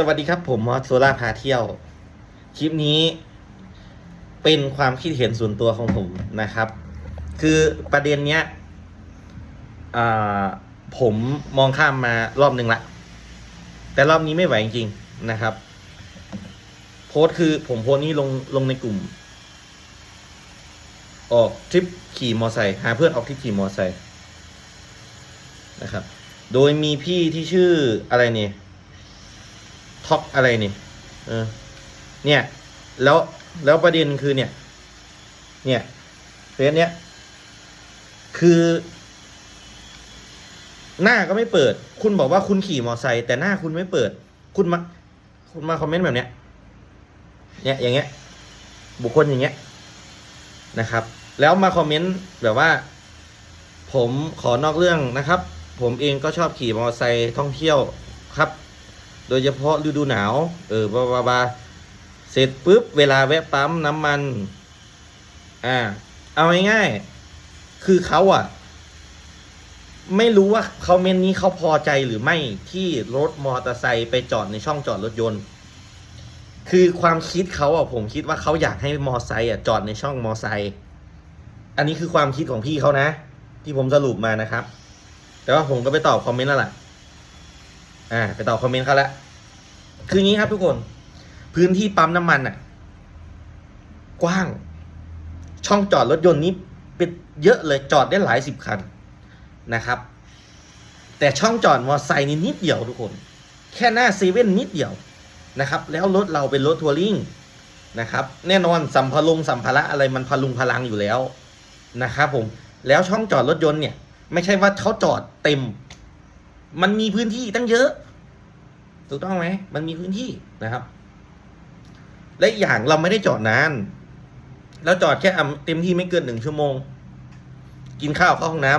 สวัสดีครับผมมอสโซล่าพาเที่ยว คลิปนี้เป็นความคิดเห็นส่วนตัวของผมนะครับ คือประเด็นเนี้ยผมมองข้ามมารอบหนึ่งละ แต่รอบนี้ไม่ไหวจริงๆนะครับ โพสคือผมโพสนี้ลงลงในกลุ่ม ออกทริปขี่มอไซค์หาเพื่อนออกทริปขี่มอไซค์นะครับ โดยมีพี่ที่ชื่ออะไรเนี่ย ท็อปอะไรนี่เออเนี่ย แล้วแล้วประเด็นคือเนี่ย เนี่ยเฟซเนี้ยคือ หน้าก็ไม่เปิด คุณบอกว่าคุณขี่มอไซค์แต่หน้าคุณไม่เปิด คุณมา คุณมาคอมเมนต์แบบเนี้ย เนี่ย อย่างเงี้ย บุคคลอย่างเงี้ยนะครับ แล้วมาคอมเมนต์แบบว่า ผมขอนอกเรื่องนะครับ ผมเองก็ชอบขี่มอเตอร์ไซค์ท่องเที่ยวครับ โดยเฉพาะฤดูหนาว เออบาบาบาเสร็จปุ๊บ เวลาแวะปั๊มน้ำมัน อ่า เอาง่ายๆ คือเขาอะ ไม่รู้ว่าเขาเมนนี้เขาพอใจหรือไม่ที่รถมอเตอร์ไซค์ไปจอดในช่องจอดรถยนต์ คือความคิดเขาอะผมคิดว่าเขาอยากให้มอไซค์อะจอดในช่องมอไซค์ อันนี้คือความคิดของพี่เขานะ ที่ผมสรุปมานะครับ แต่ว่าผมก็ไปตอบคอมเมนต์แล้วล่ะ อ่าไปตอบคอมเมนต์เขาแล้วคืองี้ครับทุกคน พื้นที่ปั๊มน้ำมันอะ กว้าง ช่องจอดรถยนต์นี้เป็นเยอะเลยจอดได้หลายสิบคันนะครับ แต่ช่องจอดมอเตอร์ไซค์นี่นิดเดียวทุกคน แค่หน้าเซเว่นนิดเดียวนะครับ แล้วรถเราเป็นรถทัวริงนะครับ แน่นอนสัมภาระสัมภาระอะไรมันพลุงพลังอยู่แล้วนะครับผมแล้วช่องจอดรถยนต์เนี่ย ไม่ใช่ว่าเขาจอดเต็ม มันมีพื้นที่ตั้งเยอะ ถูกต้องไหมมันมีพื้นที่นะครับ และอย่างเราไม่ได้จอดนานแล้วจอดแค่อะเต็มที่ไม่เกินหนึ่งชั่วโมง กินข้าวเข้าห้องน้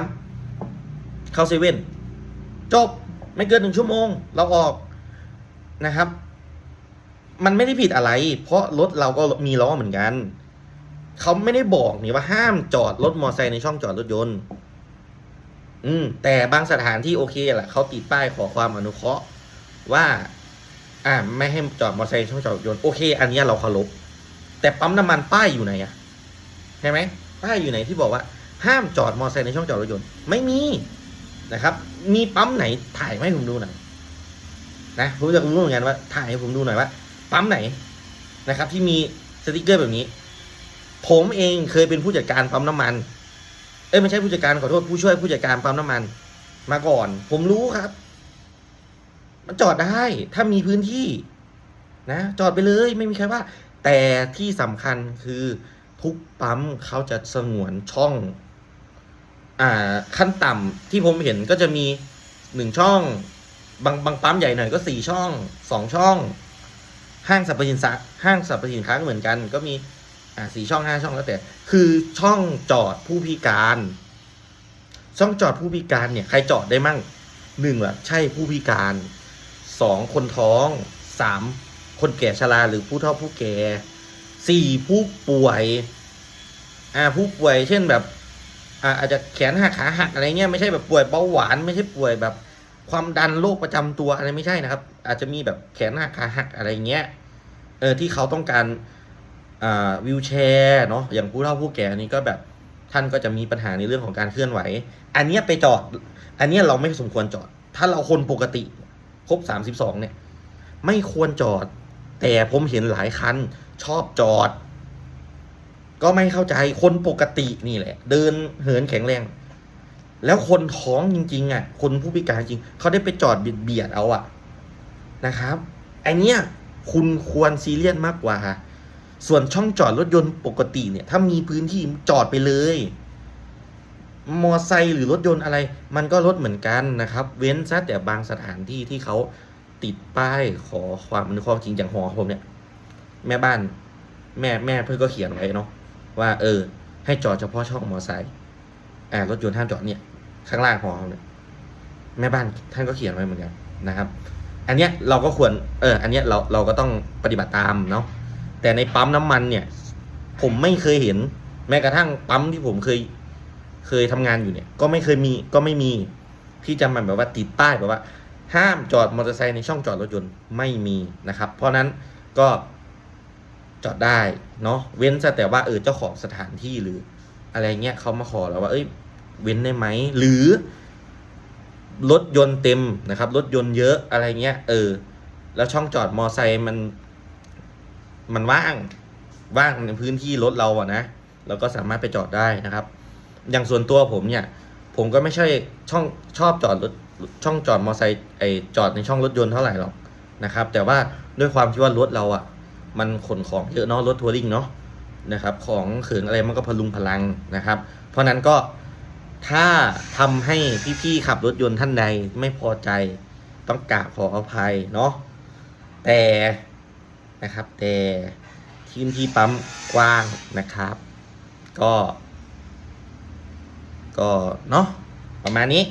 ำเข้าเซเว่นจบไม่เกินหนึ่งชั่วโมง เราออกนะครับ มันไม่ได้ผิดอะไร เพราะรถเราก็มีล้อเหมือนกัน เขาไม่ได้บอกนี่ว่าห้ามจอดรถมอเตอร์ไซค์ในช่องจอดรถยนต์ อืม แต่บางสถานที่โอเคแหละเขาติดป้ายขอความอนุเคราะห์ว่า อ่า ไม่ให้จอดมอเตอร์ไซค์ช่องจอดรถยนต์โอเค อันนี้เราเคารพแต่ปั๊มน้ำมันป้ายอยู่ไหนอะใช่ไหมป้ายอยู่ไหนที่บอกว่า ห้ามจอดมอเตอร์ไซค์ในช่องจอดรถยนต์ไม่มีนะครับ มีปั๊มไหนถ่ายให้ผมดูหน่อยนะผมจะรู้เหมือนกันว่าถ่ายให้ผมดูหน่อยว่าปั๊มไหนนะครับ ที่มีสติกเกอร์แบบนี้ ผมเองเคยเป็นผู้จัดการปั๊มน้ำมัน เอ้ยไม่ใช่ผู้จัดการขอโทษผู้ช่วยผู้จัดการปั๊มน้ำมัน มาก่อน ผมรู้ครับ มันจอดได้ ถ้ามีพื้นที่ นะ จอดไปเลยไม่มีใครว่า แต่ที่สำคัญคือทุกปั๊มเขาจะสงวนช่อง อ่า ขั้นต่ำที่ผมเห็นก็จะมีหนึ่งช่อง บางบางปั๊มใหญ่หน่อยก็สี่ช่องสองช่อง ห้างสรรพสินค้าห้างสรรพสินค้าก็เหมือนกัน ก็มี อ่าสี่ช่องห้าช่องแล้วแต่ คือช่องจอดผู้พิการ ช่องจอดผู้พิการเนี่ยใครจอดได้มั่งหนึ่งละใช่ผู้พิการสองคนท้องสามคนแก่ชราหรือผู้เฒ่าผู้แก่สี่ผู้ป่วยอ่าผู้ป่วยเช่นแบบอ่าอาจจะแขนหักขาหักอะไรเงี้ยไม่ใช่แบบป่วยเบาหวานไม่ใช่ป่วยแบบความดันโรคประจำตัวอะไรไม่ใช่นะครับ อาจจะมีแบบแขนหักขาหักอะไรเงี้ยเออที่เขาต้องการ วิวแชร์เนาะอย่างผู้เฒ่าผู้แก่อันนี้ก็แบบท่านก็จะมีปัญหาในเรื่องของการเคลื่อนไหว อันนี้ไปจอด อันนี้เราไม่สมควรจอด ถ้าเราคนปกติครบสามสิบสองเนี่ย ไม่ควรจอด แต่ผมเห็นหลายคันชอบจอด ก็ไม่เข้าใจคนปกตินี่แหละ เดินเหินแข็งแรง แล้วคนท้องจริง ๆ อะ คนผู้พิการจริง เขาได้ไปจอดเบียดเบียดเอาอะนะครับไอเนี้ยคุณควรซีเรียสมากกว่า ส่วนช่องจอดรถยนต์ปกติเนี่ย ถ้ามีพื้นที่จอดไปเลย มอไซค์หรือรถยนต์อะไร มันก็รถเหมือนกันนะครับ เว้นซะแต่บางสถานที่ที่เขาติดป้ายขอความอนุเคราะห์จริงอย่างหอผมเนี่ย แม่บ้าน แม่แม่เพื่อนก็เขียนไว้เนาะว่า เออ ให้จอดเฉพาะช่องมอไซค์อ่ารถยนต์ห้ามจอดเนี่ย ข้างล่างหอเขาเนี่ยแม่บ้านท่านก็เขียนไว้เหมือนกันนะครับ อันเนี้ยเราก็ควรเอออันเนี้ยเราเราก็ต้องปฏิบัติตามเนาะ แต่ในปั๊มน้ำมันเนี่ย ผมไม่เคยเห็น แม้กระทั่งปั๊มที่ผมเคยเคยทำงานอยู่เนี่ย ก็ไม่เคยมีก็ไม่มีที่จะมันแบบว่าติดป้ายแบบว่า ห้ามจอดมอเตอร์ไซค์ในช่องจอดรถยนต์ไม่มีนะครับ เพราะนั้นก็จอดได้เนาะเว้นแต่ว่าเออเจ้าของสถานที่หรือ อะไรเงี้ยเขามาขอแล้วว่าเอ้ย เว้นได้ไหมหรือรถยนต์เต็มนะครับรถยนต์เยอะอะไรเงี้ยเออ แล้วช่องจอดมอไซค์มัน มันว่างว่างในพื้นที่รถเราอะนะเราก็สามารถไปจอดได้นะครับ อย่างส่วนตัวผมเนี่ย ผมก็ไม่ใช่ช่องชอบจอดรถช่องจอดมอไซค์ไอจอดในช่องรถยนต์เท่าไหร่หรอกนะครับ แต่ว่าด้วยความที่ว่ารถเราอะมันขนของเยอะเนาะรถทัวริงเนาะนะครับ ของเขินอะไรมันก็พลุงพลังนะครับ เพราะนั้นก็ถ้าทำให้พี่ๆขับรถยนต์ท่านใดไม่พอใจ ต้องกราบขออภัยเนาะแต่ นะครับ แต่ทีมที่ปั๊มกว้างนะครับ ก็ ก็เนาะประมาณนี้